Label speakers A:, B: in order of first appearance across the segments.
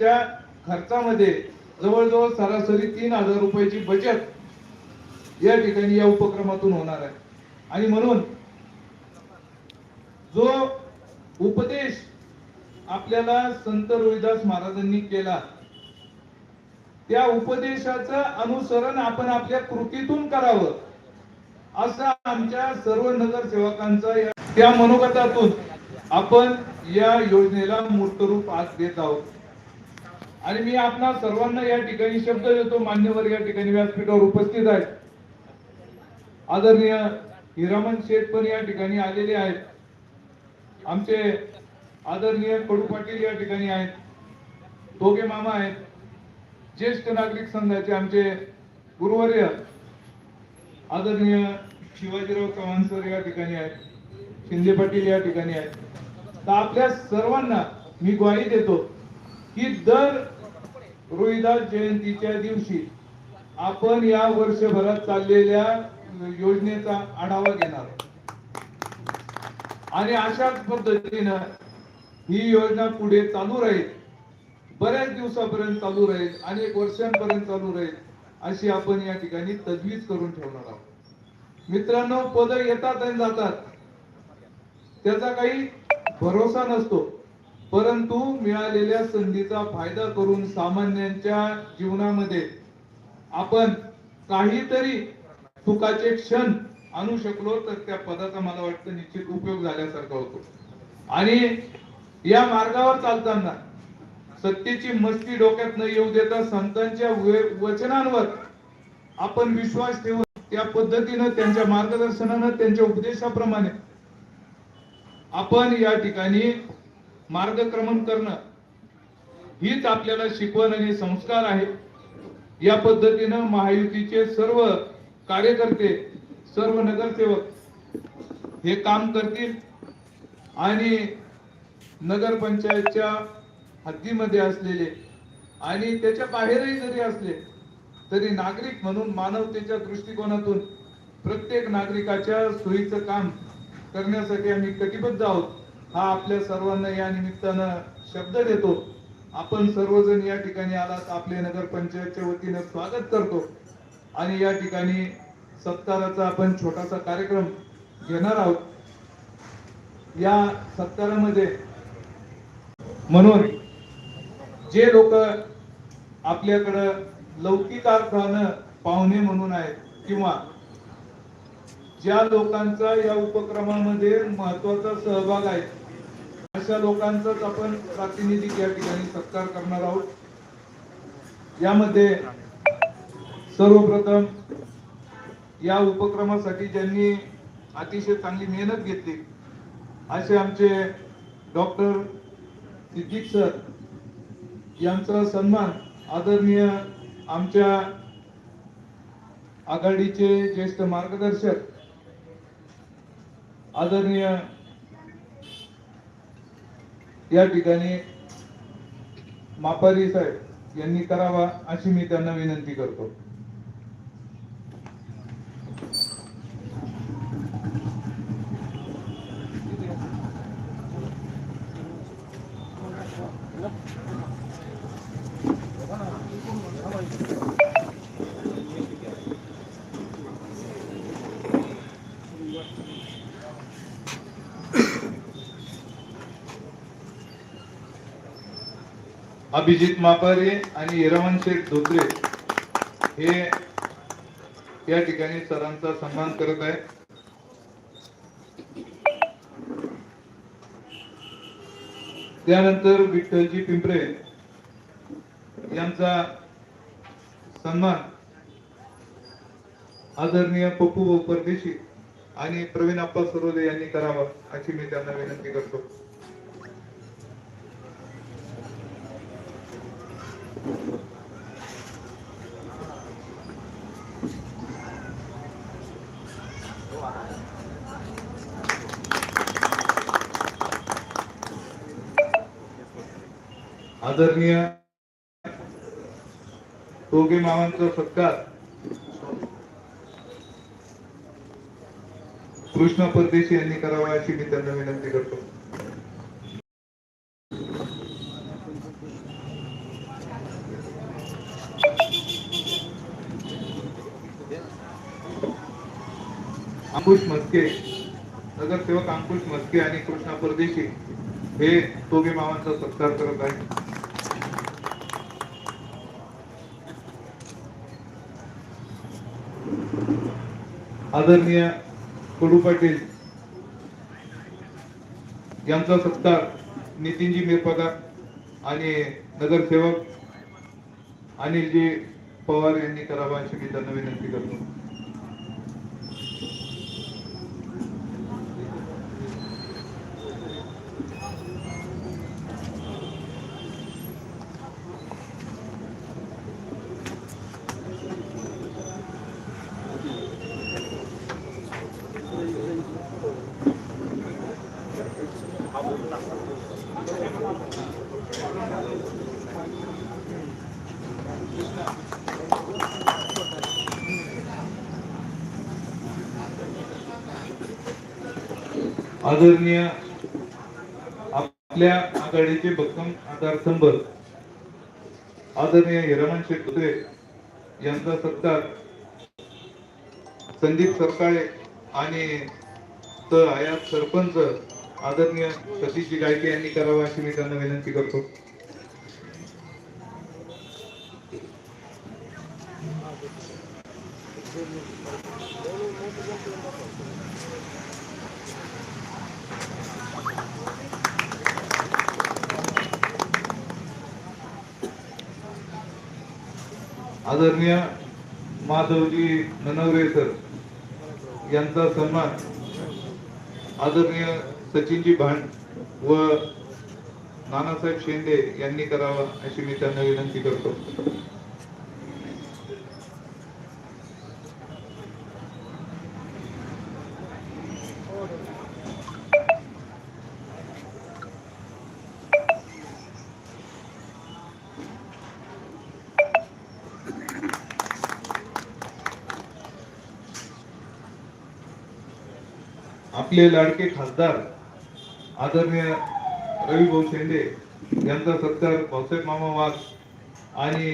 A: त्या खर्चामध्ये जवळजवळ सरासरी तीन हजार रुपयाची बचत या ठिकाणी या उपक्रमातून होणार आहे. आणि म्हणून जो उपदेश आपल्याला संत रोहिदास महाराजांनी केला त्या उपदेशाचं अनुसरण आपण आपल्या कृतीतून करावं असा आमच्या सर्व नगरसेवकांचा त्या मनोगतातून आपण या योजनेला मूर्तरूप आज देत आहोत. आणि मी आपणा सर्वांना या ठिकाणी शब्द देतो मान्यवर या ठिकाणी व्यासपीठावर उपस्थित आहेत. आदरणीय हिरामन शेठ पण या ठिकाणी आलेले आहेत. आमचे आदरणीय कडू पाटील या ठिकाणी आहेत. दोघे मामा आहेत. ज्येष्ठ नागरिक संघाचे आमचे गुरुवर्य आदरणीय शिवाजीराव चव्हाण सर या ठिकाणी आहेत. शिंदे पाटील या ठिकाणी आहेत. तर आपल्या सर्वांना मी ग्वाही देतो. की दर रोहिदास जयंतीच्या दिवशी आपण या वर्षभरात चाललेल्या योजनेचा आढावा घेणार आणि अशाच पद्धतीनं ही योजना पुढे चालू राहील बऱ्याच दिवसापर्यंत चालू राहील अनेक वर्षांपर्यंत चालू राहील अशी आपण या ठिकाणी तजवीज करून ठेवणार आहोत. मित्रांनो पद येतात आणि जातात. त्याचा काही भरोसा नसतो. परंतु मिळालेल्या संधीचा फायदा करून सामान्यांच्या जीवनामध्ये आपण काहीतरी सुखाचे क्षण आणू शकलो तर त्या पदाचा मला वाटतं निश्चित उपयोग झाल्यासारखा होतो. आणि या मार्गावर चालताना सत्तेची मस्ती डोक्यात न येऊ देता संतांच्या वचनांवर आपण विश्वास ठेवून त्या पद्धतीनं त्यांच्या मार्गदर्शनानं त्यांच्या उपदेशाप्रमाणे आपण या ठिकाणी मार्गक्रमण करणं हीच आपल्याला शिकवण आणि संस्कार आहे. या पद्धतीनं महायुतीचे सर्व कार्यकर्ते सर्व नगरसेवक हे काम करतील आणि नगरपंचायतच्या हद्दीमध्ये असलेले आणि त्याच्या बाहेरही जरी असले तरी नागरिक म्हणून मानवतेच्या दृष्टिकोनातून प्रत्येक नागरिकाच्या सोयीचं काम करण्यासाठी आम्ही कटिबद्ध आहोत. हा आपल्या सर्वांना या निमित्तानं शब्द देतो. आपण सर्वजण या ठिकाणी आलात आपले नगरपंचायतच्या वतीनं स्वागत करतो. आणि या ठिकाणी सत्काराचा आपण छोटासा कार्यक्रम घेणार आहोत. या सत्कारामध्ये म्हणून जे लोक आपल्याकडं लौकिक अर्थानं पाहुणे म्हणून आहेत किंवा ज्या लोकांचा या उपक्रमामध्ये महत्त्वाचा सहभाग आहे अशा लोकांचाच आपण प्रातिनिधिक या ठिकाणी सत्कार करणार आहोत. यामध्ये सर्वप्रथम या उपक्रमासाठी ज्यांनी अतिशय चांगली मेहनत घेतली असे आमचे डॉक्टर सिद्दीक सर यांचा सन्मान आदरणीय आमच्या आघाडीचे ज्येष्ठ मार्गदर्शक आदरणीय या ठिकाणी मापारी साहेब यांनी करावा अशी मी त्यांना विनंती करतो. अभिजित मापारे आणि हिरमन शेठ धोत्रे हे या ठिकाणी सरांचा सन्मान करत आहे त्यानंतर विठ्ठलजी पिंपरे यांचा सन्मान आदरणीय पप्पू परदेशी आणि प्रवीण आप्पा सरोदे यांनी करावा अशी मी त्यांना विनंती करतो. आदरणीय दोघे मामांचा सत्कार. कृष्ण परदेशी यांनी करावा अशी मी त्यांना विनंती करतो. अंकुश मस्के नगरसेवक अंकुश मस्के आणि कृष्णा परदेशी हे दोघे मामांचा सत्कार करत आहेत. आदरणीय कडू पाटील यांचा सत्कार नितीनजी मिरपदार आणि नगरसेवक अनिलजी पवार यांनी करावा अशी मी त्यांना विनंती करतो. आदरणीय आपल्या आघाडीचे भक्कम आधारस्तंभ आदरणीय हिरामन शेख कुत्रे यांचा सत्कार संदीप सरकाळे आणि तर आयात सरपंच आदरणीय सतीशजी गायके यांनी करावा अशी मी त्यांना विनंती करतो. आदरणीय माधवजी ननवरे सर यांचा सन्मान आदरणीय सचिनजी भांड व नानासाहेब शेंडे यांनी करावा अशी मी त्यांना विनंती करतो. आपले लाडके खासदार आदरणीय रवी भाऊ शेंडे यांचा सत्कार भाऊसाहेब मामा वाघ आणि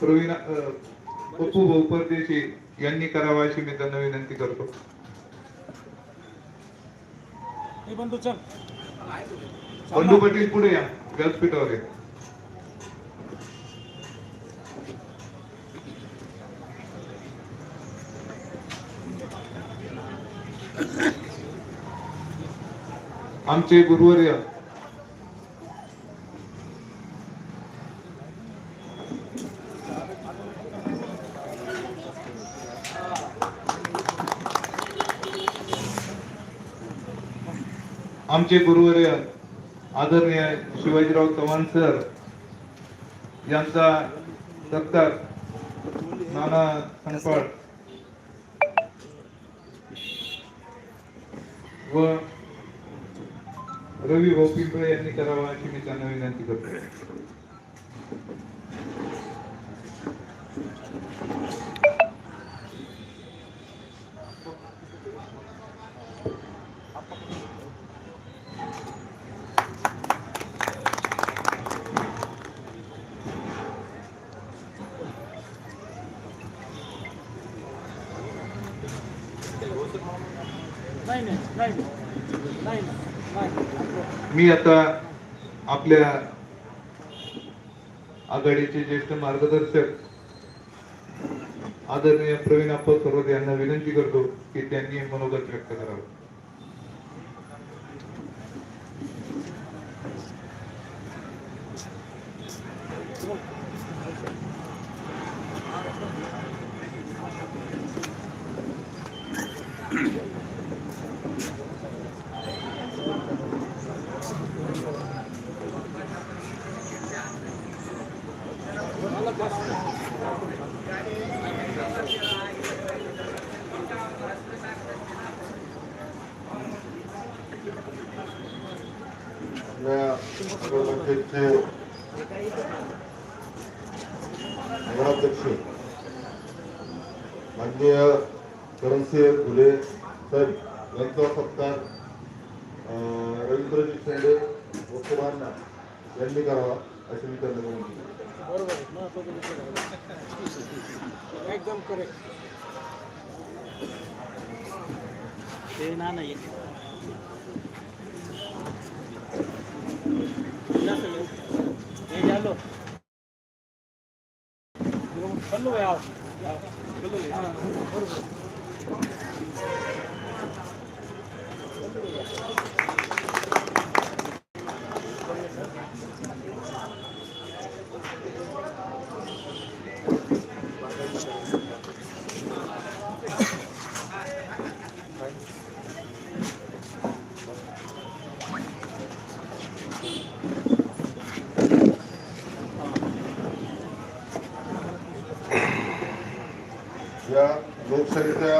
A: प्रवीण अ, पप्पू भाऊ परदेशी यांनी करावा अशी मी त्यांना विनंती करतो.
B: हे बंधू
A: बंडू पाटील पुढे या. व्यासपीठावर आमचे गुरुवर्य. आमचे गुरुवर्य आदरणीय शिवाजीराव चव्हाण सर यांचा सत्कार नाना संपाळ व रवी भाऊ पिंपळे यांनी करावा अशी मी त्यांना विनंती करतो
B: नाही नाही नाही नाही नाही नाही
A: मी आता आपल्या आघाडीचे ज्येष्ठ मार्गदर्शक आदरणीय प्रवीण अप्पा सरोद यांना विनंती करतो की त्यांनी मनोगत व्यक्त करावं.
C: आपल्या नगरपंचायतचे नगराध्यक्ष माननीय करणसिंह फुले सर यांचा सत्कार अं, रवींद्रजी शेंडे व कुमारना यांनी करावा अशी मी त्यांना विनंती करतो.
B: बरोबर आहे महत्वाचं विषय आहे. एकदम करेक्ट ते ना नाही जास्त वेळ. हे झालो कल्लू याव हां, बरोबर
C: या लोकशाहीच्या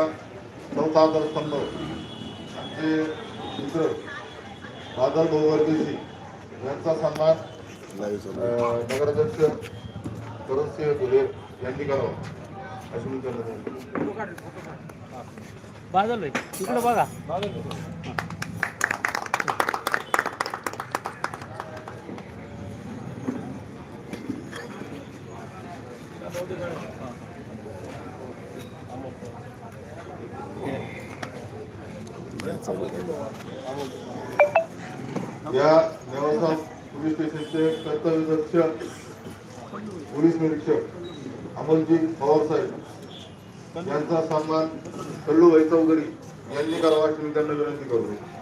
C: आधारस्तंभ आमचे मित्र बादल बहुवर्देशी यांचा सन्मान नगराध्यक्ष करणसिंह धुले यांनी करावा. अशी मी
B: बाजल इकडं बघा.
C: या नेवासा पोलीस स्टेशनचे कर्तव्यदक्ष पोलीस निरीक्षक अमोलजी पवार साहेब. यांचा सन्मान कल्लूभाई चौधरी यांनी करावा अशी मी त्यांना विनंती करतो.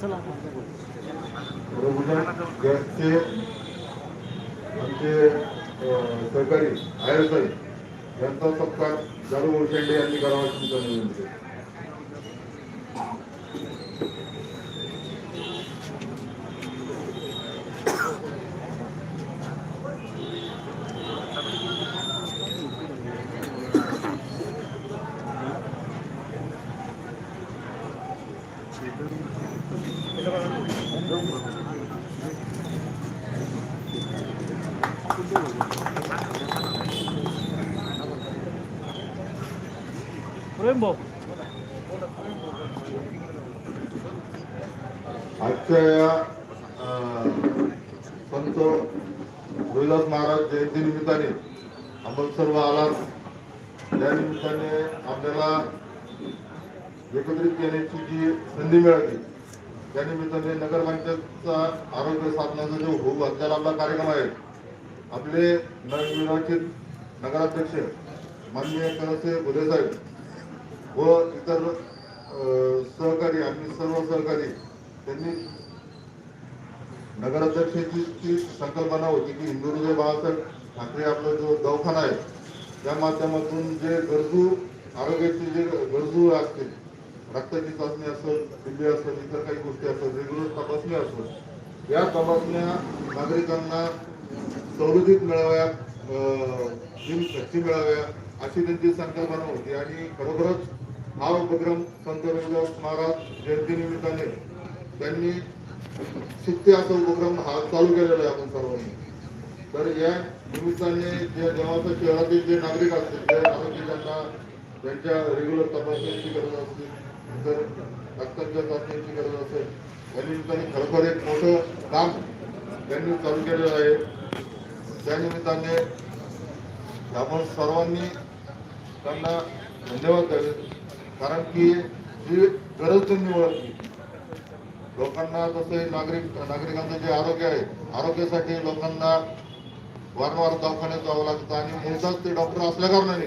B: चला
C: प्रभूजन गॅसचे आमचे अं, सहकारी आयर साहेब यांचा सत्कार जारू ओळखेंडे यांनी करावा अशी मी त्यांना विनंती करतो.
B: प्रेम भाऊ
C: आजच्या या संत रोहिदास महाराज जयंती निमित्ताने आपण सर्व आलात. त्या निमित्ताने आपल्याला एकत्रित येण्याची जी संधी मिळाली त्या निमित्ताने नगरपंचायतचा आरोग्य साधनाचा जो होऊ घातलेला आपला कार्यक्रम आहे. आपले नवनिर्वाचित नगराध्यक्ष माननीय कळसे भुले साहेब व इतर सहकारी आम्ही सर्व सहकारी त्यांनी नगराध्यक्षाची संकल्पना होती की हिंदुहृदय बाळासाहेब ठाकरे आपला जो दवाखाना आहे त्या माध्यमातून जे गरजू आरोग्याचे जे गरजू असतील रक्ताची चाचणी असेल टीबी असेल इतर काही गोष्टी असेल रेग्युलर तपासणी असेल या तपासण्या नागरिकांना सवलतीत मिळाव्या अं, खर्ची मिळाव्या अशी त्यांची संकल्पना होती. आणि खरोखरच हा उपक्रम संत रविदास महाराज जयंतीनिमित्ताने त्यांनी सुट्टी असा उपक्रम हा चालू केलेला आहे आपण सर्वांनी. तर या निमित्ताने जे जेव्हा शहरातील जे नागरिक असतील ते आरोग्य त्यांना त्यांच्या रेग्युलर तपासणीची गरज असते. तर रक्ताच्या चाचणीची गरज असेल. या निमित्ताने खरोखर एक मोठं काम त्यांनी चालू केलेलं आहे. त्या निमित्ताने आपण सर्वांनी त्यांना धन्यवाद द्यावे कारण की जी गरज त्यांनी ओळखली. लोकांना जसे नागरिक नागरिकांचं जे आरोग्य आहे आरोग्यासाठी लोकांना वारंवार दवाखान्यात जावं लागतं आणि मुळात ते डॉक्टर असल्या कारणाने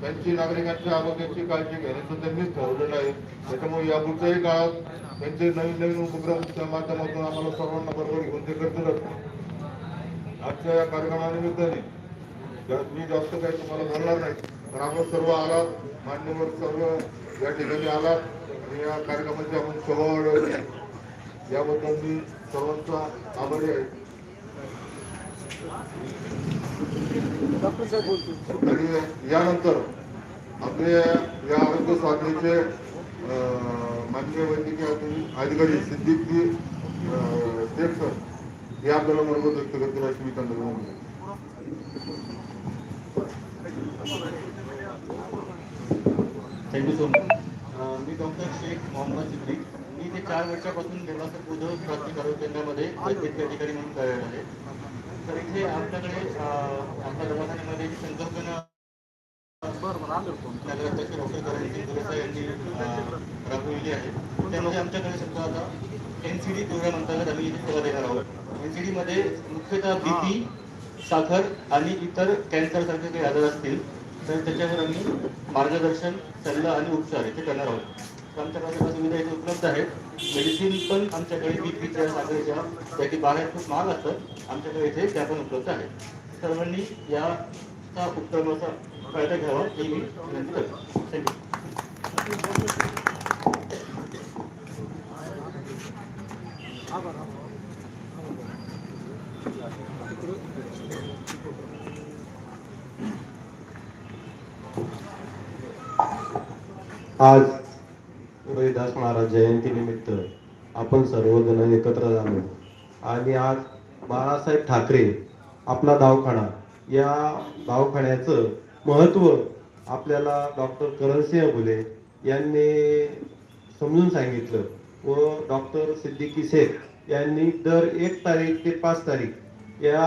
C: त्यांची नागरिकांच्या आरोग्याची काळजी घेण्याचं त्यांनीच ठरवलेलं आहे. त्याच्यामुळे यापुढच्याही काळात त्यांचे नवीन नवीन उपक्रमच्या माध्यमातून आम्हाला सर्वांना बरोबर घेऊन ते करत असतात आजच्या या कार्यक्रमानिमित्ताने मी जास्त काही तुम्हाला बोलणार नाही पण आपण सर्व आलात मान्यवर सर्व या ठिकाणी आलात. आणि या कार्यक्रमाची आपण सभा वाढवली. याबद्दल मी सर्वांचा आभारी आहे. आणि यानंतर आपले या आरोग्य साधनेचे माननीय वैद्यकीय अधिकारी सिद्दीकी शेख सर हे आपल्याला मनोगत व्यक्त करतील अशी मी त्यांना
D: थँक्यू सो मच मी डॉक्टर शेख मोहम्मद सिद्दीक. मी ते चार वर्षापासून निर्वासक उद्धव प्राप्ती आरोग्य केंद्रामध्ये वैद्यकीय अधिकारी म्हणून तयार आहे. तर इथे आपल्याकडे अं, आपल्या दवाखान्यामध्ये जी संकल्पना नगराध्यक्ष डॉक्टर करणसिंग गुलेसा यांनी अं, राबविली आहे. त्यामध्ये आमच्याकडे आता एन सी डी प्रोग्राम अंतर्गत आम्ही इथे सेवा देणार आहोत. एन सी डीमध्ये मुख्यतः साखर आणि इतर कॅन्सरसारखे काही आजार असतील तर त्याच्यावर आम्ही मार्गदर्शन सल्ला आणि उपचार इथे करणार आहोत. तर आमच्याकडे सुविधा इथे उपलब्ध आहेत. मेडिसिन पण आमच्याकडे बी पीच्या साखरेच्या त्या की बाहेर खूप महाग असतात आमच्याकडे इथे त्या पण उपलब्ध आहेत. सर्वांनी याचा उपक्रमाचा फायदा घ्यावा हे मी विनंती करतो. थँक्यू
E: आज रोहिदास महाराज जयंतीनिमित्त आपण सर्वजण एकत्र झालो. आणि आज बाळासाहेब ठाकरे आपला दवाखाना या दवाखान्याचं महत्त्व आपल्याला डॉक्टर करणसिंह फुले यांनी समजून सांगितलं व डॉक्टर सिद्दीकी शेख यांनी दर एक तारीख ते पाच तारीख या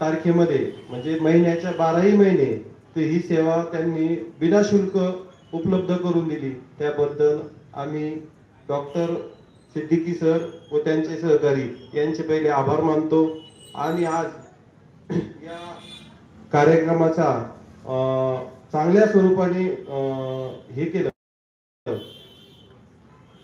E: तारखेमध्ये म्हणजे महिन्याच्या बाराही महिने तर ही सेवा त्यांनी विनाशुल्क उपलब्ध करून दिली. त्याबद्दल आम्ही डॉक्टर सिद्दीकी सर व त्यांचे सहकारी यांचे पहिले आभार मानतो. आणि आज या कार्यक्रमाचा अं, चांगल्या स्वरूपाने हे केलं.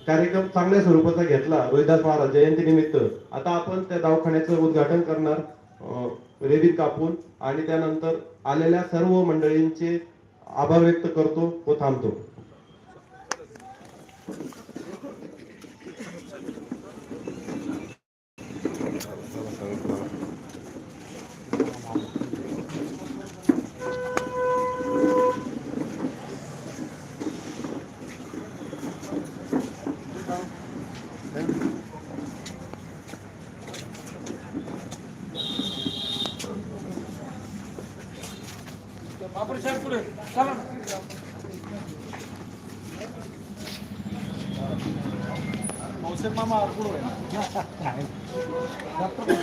E: कार्यक्रम चांगल्या स्वरूपाचा घेतला रोहिदास महाराज जयंती निमित्त आता आपण त्या दवाखान्याचं उद्घाटन करणार अं, रेबीन कापून आणि त्यानंतर आलेल्या सर्व मंडळींचे आभार व्यक्त करतो व थांबतो.
B: बापरे साहेब पुढे चला भाऊसाहेब मामा पुढे डॉक्टर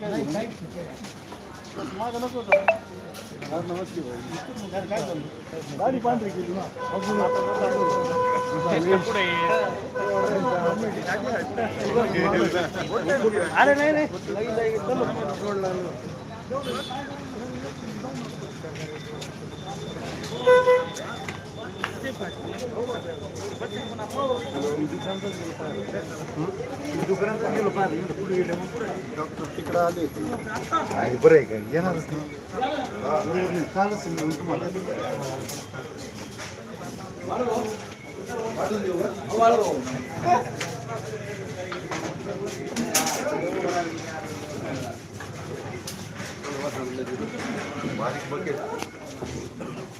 B: काय माझं नको होतं. चाललं गाडी पांढरी केली अरे नाही नाही तिकडं आले बरं आहे का येणारच नाही कालच मी तुम्हाला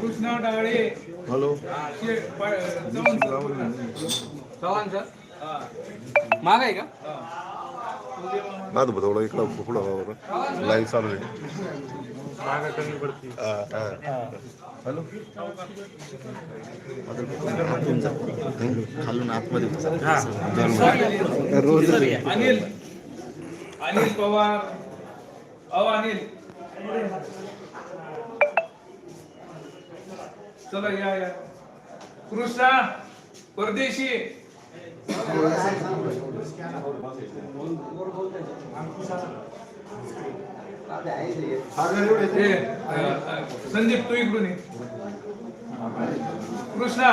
A: कृष्णा डाळे.
C: हॅलो.
A: चव्हाण सर.
B: माग आहे का?
C: माझं थोडं इकडं पुढं लाईन चालू आहे. हॅलो.
F: खालून आतमध्ये.
A: अनिल अनिल पवार. अहो अनिल. चला या या. कृष्णा परदेशी. संदीप तू इकडून ये. कृष्णा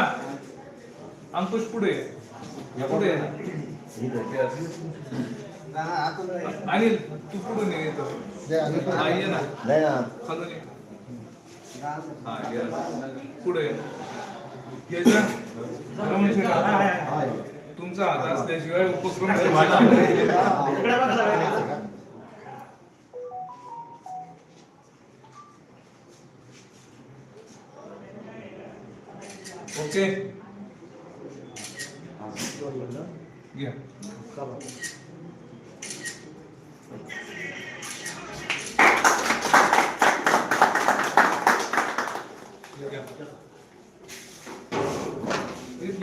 A: अंकुश पुढे ये. पुढे ये. ना. अनिल तू पुढून ये ना. हा, ये. पुढे. तुमचा हात असल्याशिवाय उपक्रम ओके. घ्या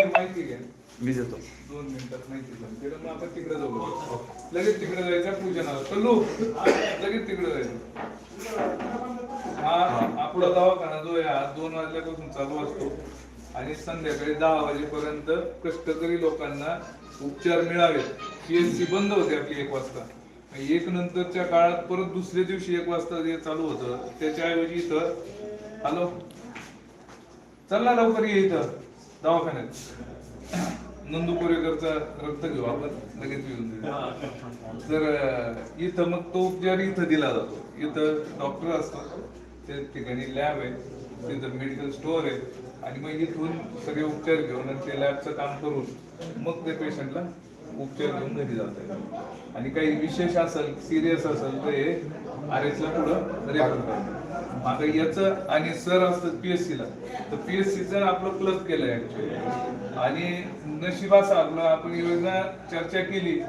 A: माहिती घ्या.
B: मी देतो.
A: दोन मिनिटात माहिती सांग. तिकडे मग आपण तिकडे जाऊ. लगेच तिकडे जायचं पूजनाला चलू लगेच तिकडे जायचं. हा आपला दवाखाना जो आहे हा दोन वाजल्यापासून चालू असतो. आणि संध्याकाळी दहा वाजेपर्यंत कष्टकरी लोकांना उपचार मिळावेत. पीएचसी बंद होते आपली एक वाजता. एक नंतरच्या काळात परत दुसऱ्या दिवशी एक वाजता जे चालू होतं त्याच्याऐवजी इथं हॅलो? चल ना लवकर ये इथं दवाखान्यात. नंदू कोरेकरचा रक्त घेऊ आपण लगेच येऊन देऊ. तर इथं मग तो उपचार इथं दिला जातो. इथं डॉक्टर असतात त्या ठिकाणी लॅब आहे तिथं मेडिकल स्टोअर आहे. आणि मग इथून सगळे उपचार घेऊन आणि ते लॅबचं काम करून मग ते पेशंटला उपचार घेऊन घरी जातात आणि काही विशेष असेल सिरियस असेल तर हे आर एस ला पुढं रेफर करतात. आता याचं आणि सर असतात पीएससी ला. तर पीएससी चं आपलं क्लब केलंय ऍक्च्युली आणि नशिबा आपलं आपण योजना चर्चा केली.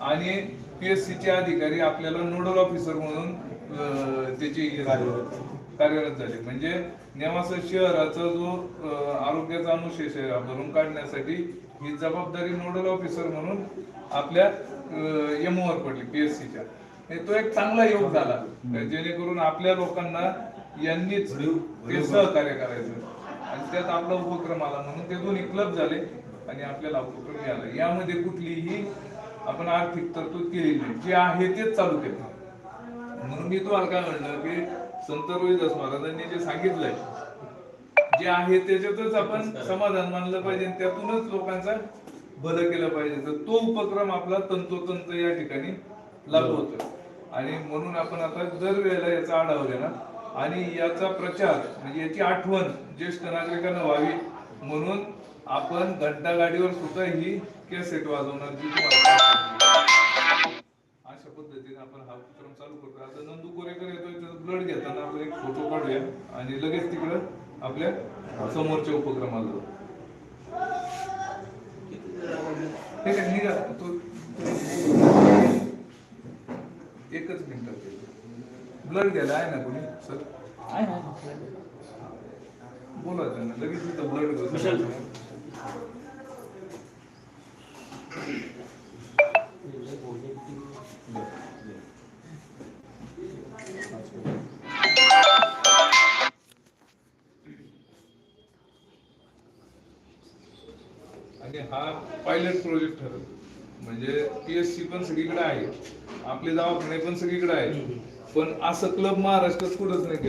A: आणि पीएससी चे अधिकारी आपल्याला नोडल ऑफिसर म्हणून त्याची कार्यरत झाले. म्हणजे नेवासा शहराचा जो आरोग्याचा अनुशेष आहे भरून काढण्यासाठी ही जबाबदारी नोडल ऑफिसर म्हणून आपल्या एमओवर पडली पीएससीच्या तो एक चांगला योग झाला. जेणेकरून आपल्या लोकांना यांनीच ते सहकार्य करायचं. आणि त्यात आपला उपक्रम आला म्हणून ते दोन्ही क्लब झाले आणि आपल्याला उपक्रम मिळाला. यामध्ये कुठलीही आपण आर्थिक तरतूद केलेली नाही. जे आहे तेच चालू केलं. म्हणून मी तुम्हाला काय म्हणलं की संत रोहिदास महाराजांनी जे सांगितलंय जे आहे त्याच्यातच आपण समाधान मानलं पाहिजे आणि त्यातूनच लोकांचा भलं केलं पाहिजे. तर तो उपक्रम आपला तंतोतंत या ठिकाणी लागू होतो आणि म्हणून आपण आता दरवेळेला याचा आढावा घेणार. आणि याचा प्रचार म्हणजे याची आठवण ज्येष्ठ नागरिकांना व्हावी म्हणून आपण घंटा गाडीवर सुद्धा ही कॅसेट वाजवणार अशा पद्धतीने आपण हा उपक्रम चालू करतो. आता नंदू कोरेकर येतोय त्याचा ब्लड घेताना आपण एक फोटो काढूया आणि लगेच तिकडं आपल्या समोरच्या उपक्रमाला जाऊ. ठीक आहे निघा. तो एकच मिनिटात ब्लड घ्यायला आहे ना कोणी? सर? बोला त्यांना लगेच तिथं ब्लड आणि हा पायलट प्रोजेक्ट ठरल. म्हणजे पीएससी पण सगळीकडे आहे. आपले दवाखाने पण सगळीकडे आहे पण असं क्लब महाराष्ट्रात कुठंच नाही केलं